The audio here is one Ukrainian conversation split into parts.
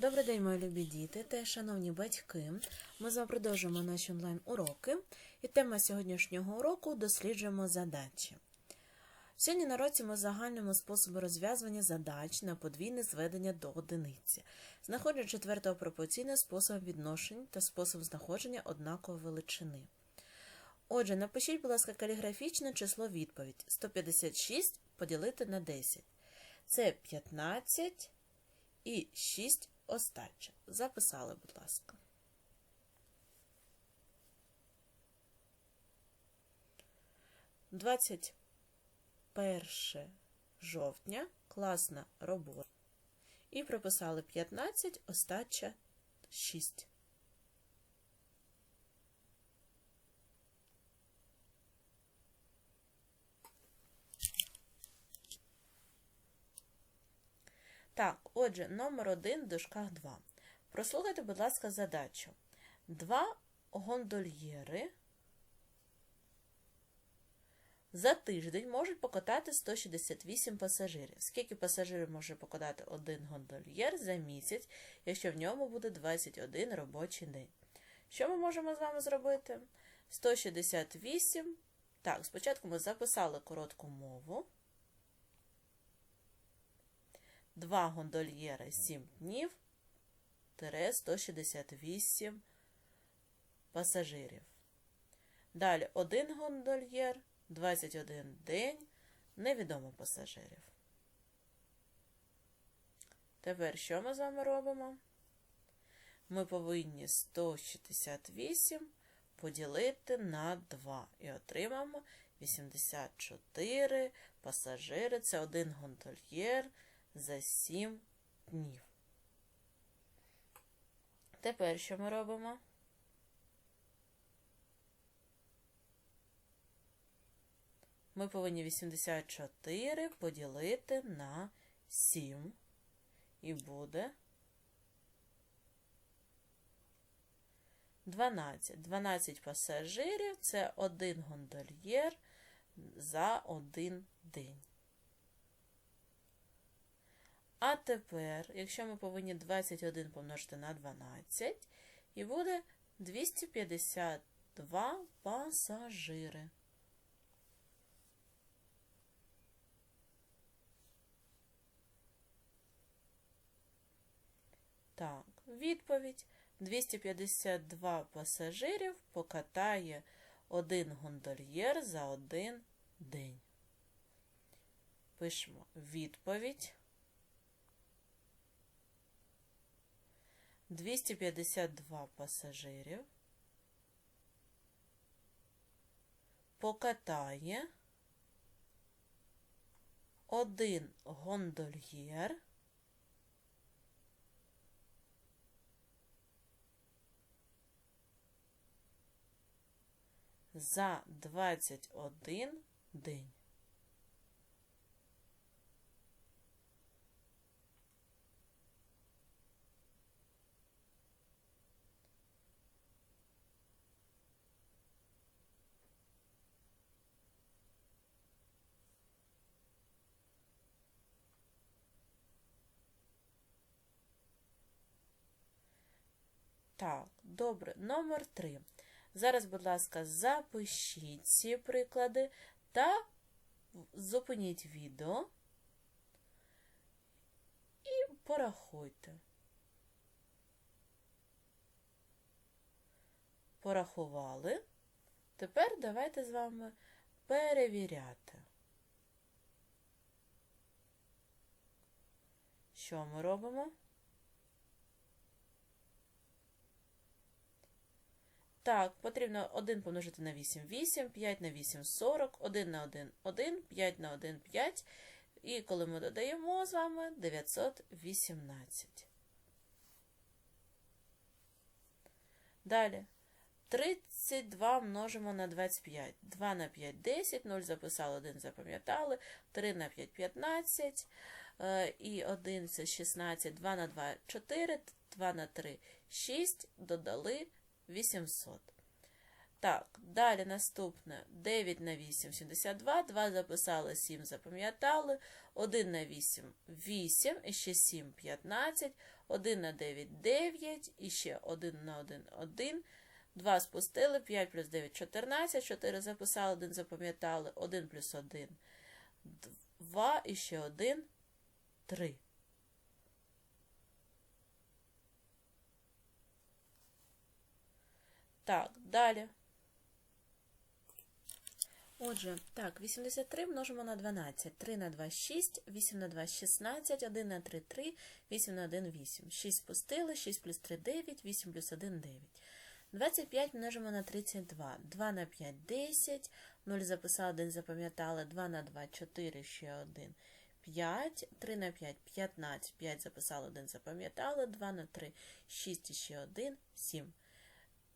Добрий день, мої любі діти та шановні батьки. Ми з вами продовжуємо наші онлайн-уроки. І тема сьогоднішнього уроку досліджуємо задачі. Сьогодні на році ми загальнимо способи розв'язування задач на подвійне зведення до одиниці, знаходження четвертого пропорційного способу відношень та способ знаходження однакової величини. Отже, напишіть, будь ласка, каліграфічне число відповідь 156 поділити на 10. Це 15 і 6 остача. Записали, будь ласка. Двадцять перше жовтня класна робота. І прописали 15, остача 6. Так, отже, номер 1 в дужках 2. Прослухайте, будь ласка, задачу. Два гондольєри за тиждень можуть покатати 168 пасажирів. Скільки пасажирів може покатати один гондольєр за місяць, якщо в ньому буде 21 робочий день? Що ми можемо з вами зробити? 168. Так, спочатку ми записали коротку мову. Два гондольєри 7 днів, тире 168 пасажирів. Далі один гондольєр, 21 день, невідомо пасажирів. Тепер що ми з вами робимо? Ми повинні 168 поділити на 2 і отримаємо 84 пасажири. Це один гондольєр за 7 днів. Тепер що ми робимо? Ми повинні 84 поділити на 7. І буде 12. 12 пасажирів це один гондольєр за один день. А тепер, якщо ми повинні 21 помножити на 12, і буде 252 пасажири. Так, відповідь. 252 пасажирів покатає один гондольєр за один день. Пишемо відповідь. 252 пасажирів покатає один гондольєр за 21 день. Так, добре, номер 3. Зараз, будь ласка, запишіть ці приклади та зупиніть відео і порахуйте. Порахували. Тепер давайте з вами перевіряти. Що ми робимо? Так, потрібно 1 помножити на 8 8, 5 на 8 40, 1 на 1 1, 5 на 1 5. І коли ми додаємо з вами 918. Далі. 32 множимо на 25. 2 на 5 10, 0 записали, 1 запам'ятали, 3 на 5 15, і 1 це 16, 2 на 2 4, 2 на 3 6, додали 800. Так, далі наступне 9 на 8 72, 2 записали, 7 запам'ятали, 1 на 8 8, і ще 7 15, 1 на 9 – 9, і ще 1 на 1 – 1. 2 спустили, 5 плюс 9 – 14, 4 записали, 1 запам'ятали, 1 плюс 1 – 2, і ще 1 – 3. Так, далі. Отже, так, 83 множимо на 12. 3 на 2 – 6, 8 на 2 – 16, 1 на 3 – 3, 8 на 1 – 8. 6 спустили, 6 плюс 3 – 9, 8 плюс 1 – 9. 25 множимо на 32. 2 на 5 – 10, 0 записали, 1 запам'ятали, 2 на 2 – 4, ще 1 – 5, 3 на 5 – 15, 5 записали, 1 запам'ятали, 2 на 3 – 6, ще 1 – 7.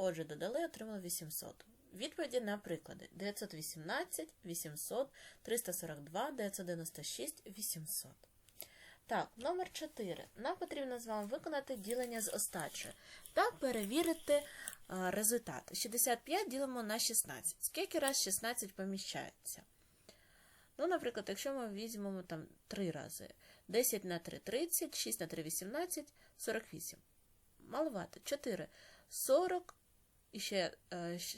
Отже, додали, отримали 800. Відповіді на приклади 918, 800, 342, 996, 800. Так, номер 4. Нам потрібно з вами виконати ділення з остачею та перевірити а, результат. 65 ділимо на 16. Скільки раз 16 поміщається? Ну, наприклад, якщо ми візьмемо там 3 рази. 10 на 3 – 30, 6 на 3 – 18, 48. Малувати. 4 – 40. І ще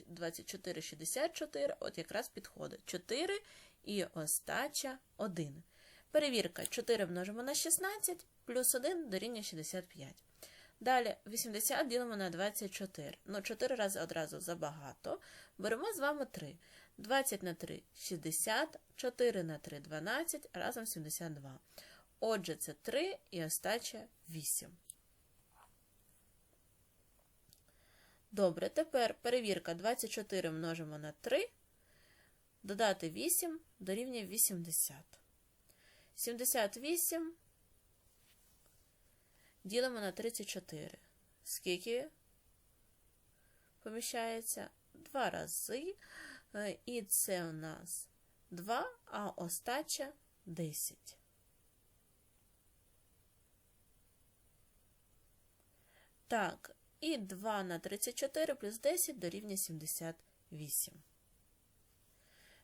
24, 64, от якраз підходить. 4 і остача 1. Перевірка 4 множимо на 16, плюс 1 дорівнює 65. Далі 80 ділимо на 24. Ну, 4 рази одразу забагато. Беремо з вами 3. 20 на 3 – 60, 4 на 3 – 12, разом 72. Отже, це 3 і остача 8. Добре, тепер перевірка 24 множимо на 3, додати 8 дорівнює 80. 78 ділимо на 34. Скільки поміщається? Два рази. І це у нас 2, а остача 10. Так, і 2 на 34 плюс 10 дорівнює 78.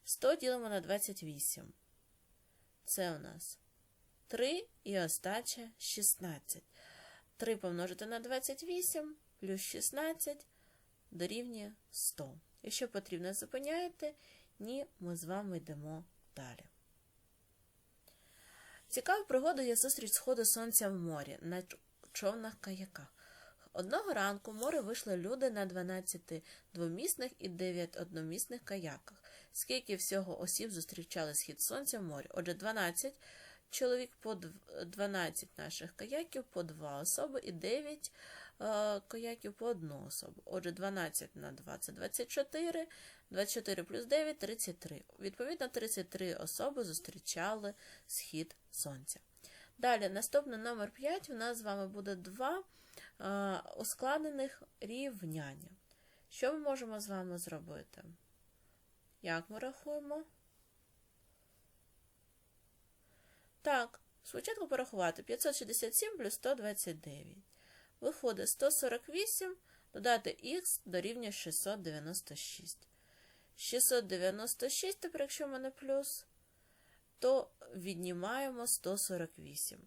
100 ділимо на 28. Це у нас 3 і остача 16. 3 помножити на 28 плюс 16 дорівнює 100. Якщо потрібно, зупиняєте, ні, ми з вами йдемо далі. Цікавою пригодою є зустріч сходу сонця в морі на човнах каяках. Одного ранку море вийшли люди на 12 двомісних і 9 одномісних каяках. Скільки всього осіб зустрічали схід сонця в морі? Отже, 12 чоловік по 12 наших каяків по 2 особи і 9 е, каяків по 1 особу. Отже, 12 на 2 це 24, 24 плюс 9 – 33. Відповідно, 33 особи зустрічали схід сонця. Далі, наступний номер 5 у нас з вами буде 2 е, ускладнених рівняння. Що ми можемо з вами зробити? Як ми рахуємо? Так, спочатку порахувати 567 плюс 129. Виходить 148, додати х дорівнює 696. 696, тепер, якщо в мене плюс, то віднімаємо 148.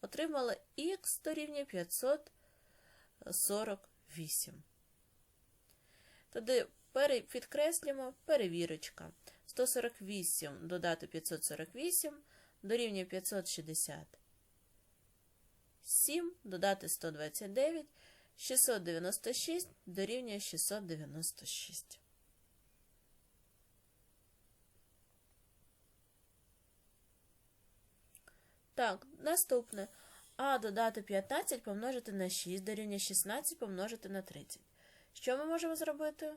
Отримали х дорівнює 548. Тоді підкреслюємо перевірочка. 148 додати 548 дорівнює 560. 7 додати 129, 696 дорівнює 696. Так, наступне. А додати 15 помножити на 6 дорівнює 16 помножити на 30. Що ми можемо зробити?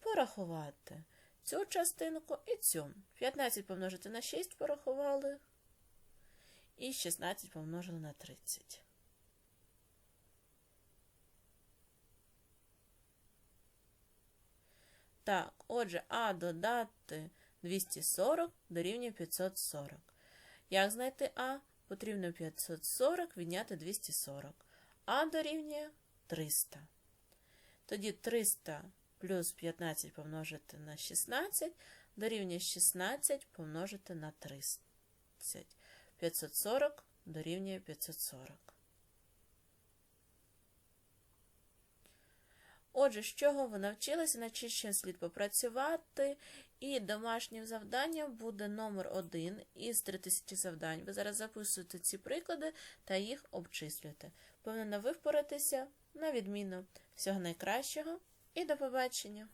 Порахувати цю частинку і цю. 15 помножити на 6 порахували. І 16 помножили на 30. Так, отже, А додати 240 дорівнює 540. Як знайти А? Потрібно 540 відняти 240, а дорівнює 300. Тоді 300 плюс 15 помножити на 16 дорівнює 16 помножити на 30. 540 дорівнює 540. Отже, з чого ви навчилися, над чим слід попрацювати і домашнім завданням буде номер один із 3000 завдань. Ви зараз записуєте ці приклади та їх обчислюєте. Повинна ви впоратися на відміну. Всього найкращого і до побачення!